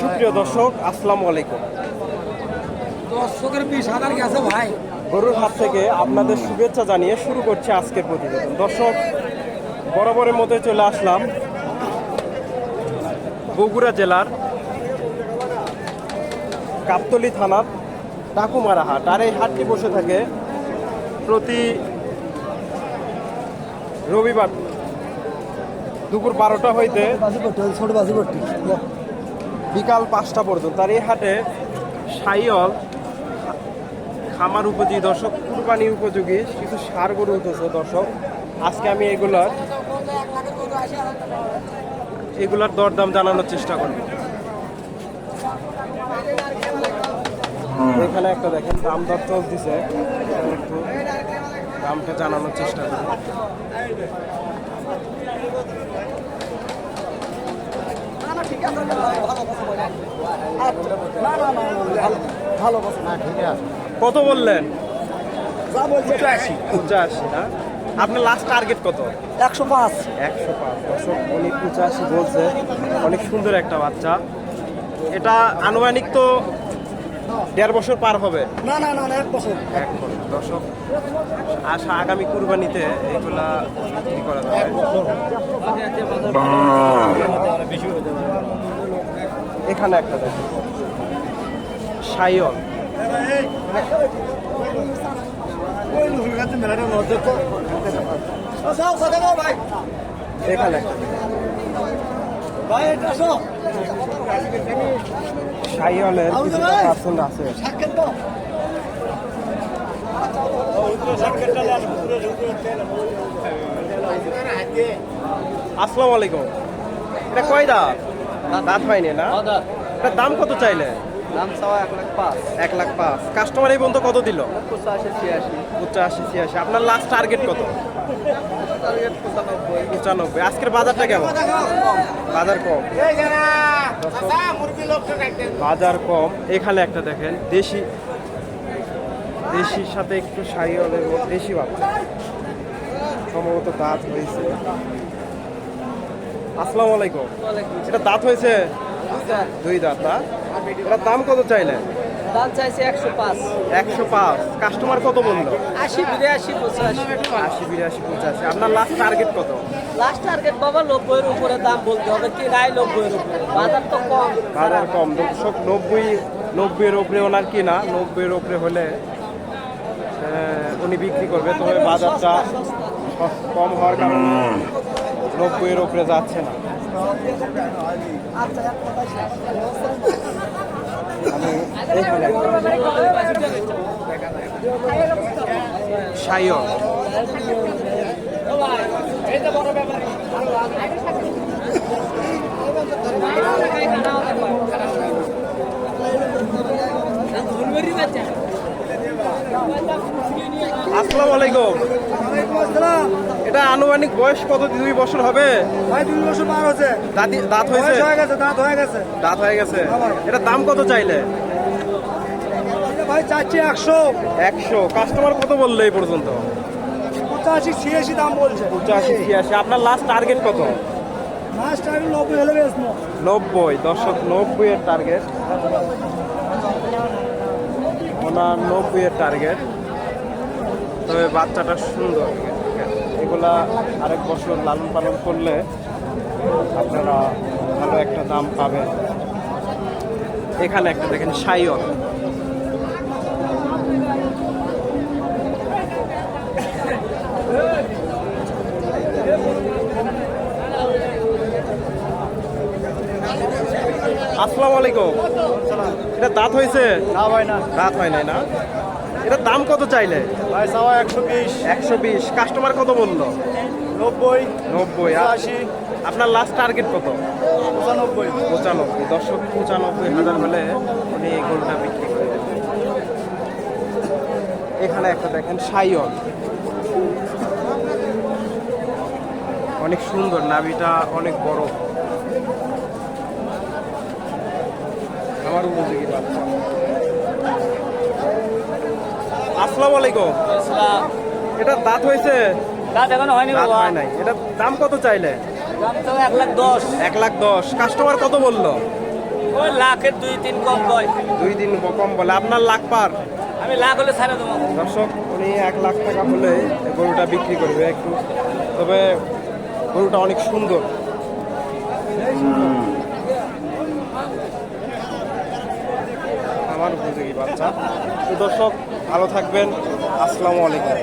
সুপ্রিয় দর্শক আসসালামু আলাইকুম। দর্শকের বিশ হাজার গেছে ভাই? গরুর হাট থেকে আপনাদের শুভেচ্ছা জানিয়ে শুরু করছি আজকের প্রতিবেদন। দর্শক বরাবরের মধ্যে চলে আসলাম বগুড়া জেলার কাপ্তলি থানার টাকুমারা হাট। আর এই হাটটি বসে থাকে প্রতি রবিবার দুপুর বারোটা হইতে বিকাল পাঁচটা পর্যন্ত। আর এই হাটে সাইয়ল খামার উপযোগী দর্শক কুরবানি উপযোগী কিছু সার গরু উঠেছে দর্শক। আজকে আমি এগুলার এগুলার দরদাম জানানোর চেষ্টা করব। এখানে একটা দেখেন দাম দর চলতেছে। একটু দামটা জানানোর চেষ্টা করি ভালো না ঠিক আছে কত বললেন পঁচাশি না? আপনার লাস্ট টার্গেট কত? একশো পাঁচ। একশো পাঁচ। দশক উনি পঁচাশি বলছে অনেক সুন্দর একটা বাচ্চা। এটা আনুমানিক তো দেড় বছর পার হবে। না না না না, এক বছর। এক বছর। দশক আশা আগামী কুরবানিতে এগুলা বিক্রি করা যাবে। এখানে একটা দেখো। ভাই এখানে পার্সেন্ট আছে। আসসালামু আলাইকুম। এটা কয় দাঁত? দাঁত পাইনি না? এটা দাম কত চাইলে? দাম চাওয়া এক লাখ পাঁচ। এক লাখ পাঁচ। কাস্টমার এই পর্যন্ত কত দিল? পঁচাশি ছিয়াশি। পঁচাশি ছিয়াশি। আপনার লাস্ট টার্গেট কত? পঁচানব্বই। আজকের বাজারটা কেমন? বাজার কম। বাজার কম। এখানে একটা দেখেন দেশি দেশির সাথে একটু সাইওয়ালের মধ্যে দেশি বাচ্চা সম্ভবত দাঁত হয়েছে। আসসালামু আলাইকুম। এটা দাঁত হয়েছে? দুই দাঁত। না? এটার দাম কত চাইলেন? দাম চাইছে একশো পাঁচ। একশো পাঁচ। কাস্টমার কত বলল আশি বিরাশি পঁচাশি। আশি বিরাশি পঁচাশি। আপনার লাস্ট টার্গেট কত? লাস্ট টার্গেট বাবা নব্বইয়ের উপরে দাম বলতে হবে কি নাই নব্বইয়ের উপরে? বাজার তো কম। বাজার কম। দর্শক নব্বই নব্বইয়ের ওপরে ওনার কিনা নব্বইয়ের ওপরে হলে উনি বিক্রি করবে তবে বাজারটা কম হওয়ার কারণে নব্বইয়ের ওপরে যাচ্ছে না। আমি এইখানে একটা সাইয়ল আসসালামু আলাইকুম। এটা আনুমানিক বয়স কত? দুই বছর হবে? ভাই দুই বছর পার হচ্ছে দাঁতি দাঁত হয়েছে হয়ে গেছে দাঁত হয়ে গেছে। দাঁত হয়ে গেছে? এটা দাম কত চাইলে? ভাই চাচ্ছি একশো। একশো। কাস্টমার কত বলল এই পর্যন্ত? পঁচাশি ছিয়াশি দাম বলছে। পঁচাশি ছিয়াশি। আপনার লাস্ট টার্গেট কত? মাস টাইম নব্বই হলে নব্বই দশক নব্বই এর টার্গেট ওনার নব্বই এর টার্গেট তবে বাচ্চাটা সুন্দর। এগুলা আরেক বছর লালন পালন করলে আপনারা ভালো একটা দাম পাবেন। এখানে একটা দেখেন সাইয়ল আসসালামু আলাইকুম। এটা দাঁত হয়েছে? না ভাই না। দাঁত হয় নাই না? এটা দাম কত চাইলে? ভাই চাওয়া একশো বিশ। একশো বিশ। কাস্টমার কত বলল? নব্বই নব্বই আশি আপনার লাস্ট টার্গেট কত? পঁচানব্বই। পঁচানব্বই। দশক পঁচানব্বই হাজার হলে উনি এই গরুটা বিক্রি করে দেবেন। এখানে একটা দেখেন সাইয়ল অনেক সুন্দর নাভিটা অনেক বড়। আমার উপযোগী বাচ্চা। আসসালামু আলাইকুম। এটা দাঁত হয়েছে? দাঁত এখনও হয়নি বাবা। হয় নাই। এটা দাম কত চাইলে? দাম তো এক লাখ দশ। এক লাখ দশ। কাস্টমার কত বলল? ওই লাখের দুই তিন কম কয়। দুই দিন কম বলে। আপনার লাখ পার? আমি লাখ হলে ছাড়ে দেবো। দর্শক উনি এক লাখ টাকা হলে গরুটা বিক্রি করবে একটু। তবে গরুটা অনেক সুন্দর আমার উপযোগী বাচ্চা। দর্শক ভালো থাকবেন। আসসালামু আলাইকুম।